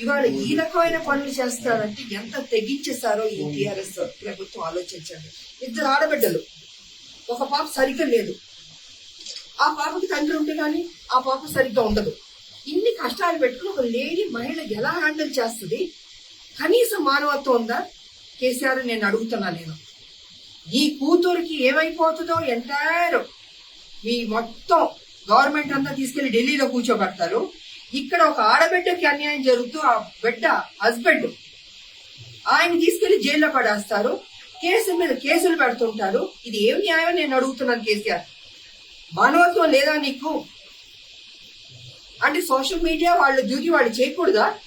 ఇవాళ ఈ రకమైన పనులు చేస్తారంటే ఎంత తెగించేశారో ఈ టీఆర్ఎస్ ప్రభుత్వం ఆలోచించండి. ఇద్దరు ఆడబిడ్డలు. ఒక పాప సరిగ్గా లేదు. ఆ పాపకి తండ్రి ఉంటే కానీ ఆ పాప సరిగ్గా ఉండదు. ఇన్ని కష్టాలు పెట్టుకుని ఒక లేడీ మహిళ ఎలా హ్యాండిల్ చేస్తుంది? కనీసం మానవత్వం ఉందా? కేసీఆర్ నేను అడుగుతున్నా నేను. ఈ కూతురికి ఏమైపోతుందో ఎంటైర్ మీ మొత్తం గవర్నమెంట్ అంతా తీసుకెళ్ళి ఢిల్లీలో కూర్చోబెడతారు. ఇక్కడ ఒక ఆడబిడ్డకి అన్యాయం జరుగుతూ ఆ బిడ్డ హస్బెండ్ ఆయన తీసుకెళ్ళి జైల్లో పడేస్తారు. కేసు మీద కేసులు పెడుతుంటారు. ఇది ఏం న్యాయం నేను అడుగుతున్నాను కేసీఆర్. మానవత్వం లేదా నీకు? అంటే సోషల్ మీడియా వాళ్ళ డ్యూటీ వాళ్ళు చేయకూడదా?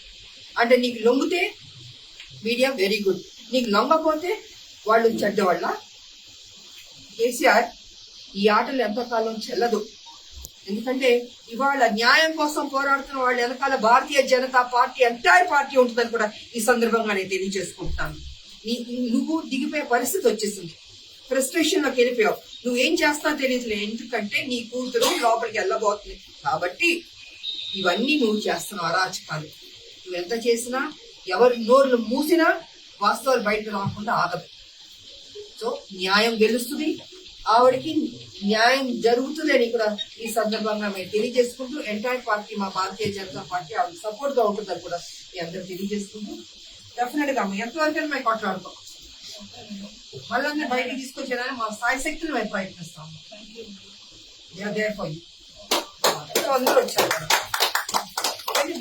అంటే నీకు లొంగితే మీడియా వెరీ గుడ్ నీకు లొంగపోతే వాళ్ళు చెడ్డవాళ్ళ? కేసీఆర్ ఈ ఆటలు ఎంతకాలం చెల్లదు. ఎందుకంటే ఇవాళ న్యాయం కోసం పోరాడుతున్న వాళ్ళ వెనకాల Bharatiya Janata party entire party ఉంటుందని కూడా ఈ సందర్భంగా నేను తెలియజేసుకుంటాను. నీ- నువ్వు దిగిపోయే పరిస్థితి వచ్చేసింది. ఫ్రస్ట్రేషన్లోకి వెళ్ళిపోయావు. నువ్వేం చేస్తావు తెలియదులే ఎందుకంటే నీ కూతురు లోపలికి వెళ్ళబోతుంది. కాబట్టి ఇవన్నీ నువ్వు చేస్తున్నావు అరాచకాలు. నువ్వు ఎంత చేసినా ఎవరి నోర్లు మూసినా వాస్తవాలు బయటకు రాకుండా ఆగదు సో న్యాయం గెలుస్తుంది ఆవిడకి న్యాయం జరుగుతుందని కూడా ఈ సందర్భంగా మేము తెలియజేసుకుంటూ ఎంటైర్ పార్టీ మా భారతీయ జనతా పార్టీ ఆవిడ సపోర్ట్గా ఉంటుందని కూడా మీ అందరూ తెలియజేసుకుంటూ డెఫినెట్గా ఎంతవరకు మేము కొట్లాడుతాం మళ్ళీ బయటికి తీసుకొచ్చేదాన్ని మా స్థాయి శక్తులు మేము ప్రయత్నిస్తాం. అందరూ వచ్చారు. కానీ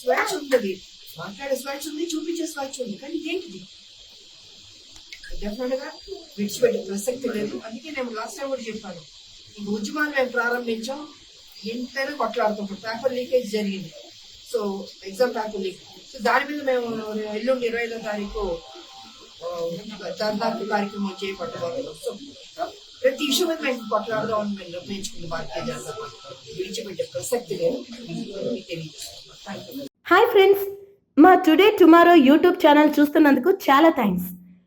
స్వేచ్ఛ ఉంటుంది మాట్లాడే స్వేచ్ఛ ఉంది చూపించే స్వేచ్ఛ ఉంది. కానీ ఇదేంటిది? డెఫినెట్గా విడిచిపెట్టే ప్రసక్తి లేదు. అందుకే నేను లాస్ట్ టైం కూడా చెప్పాను. ఈ ఉద్యమాలు మేము ప్రారంభించాం. ఎంతైనా కొట్లాడుతుంటాం పేపర్ లీకేజ్ జరిగింది. So exam paper leak. So దాని మీద మేము ఎల్లుండి ఇరవై ఐదో తారీఖు దాదాపు కార్యక్రమం చేపట్టబోతున్నాం. సో ప్రతి విషయం మీద మేము కొట్లాడదామని మేము నిర్ణయించుకుంది భారతీయ జనతా పార్టీ. విడిచిపెట్టే ప్రసక్తి లేదు. థ్యాంక్ యూ హాయ్ ఫ్రెండ్స్ మా టుడే టుమారో యూట్యూబ్ ఛానల్ చూస్తున్నందుకు చాలా థ్యాంక్స్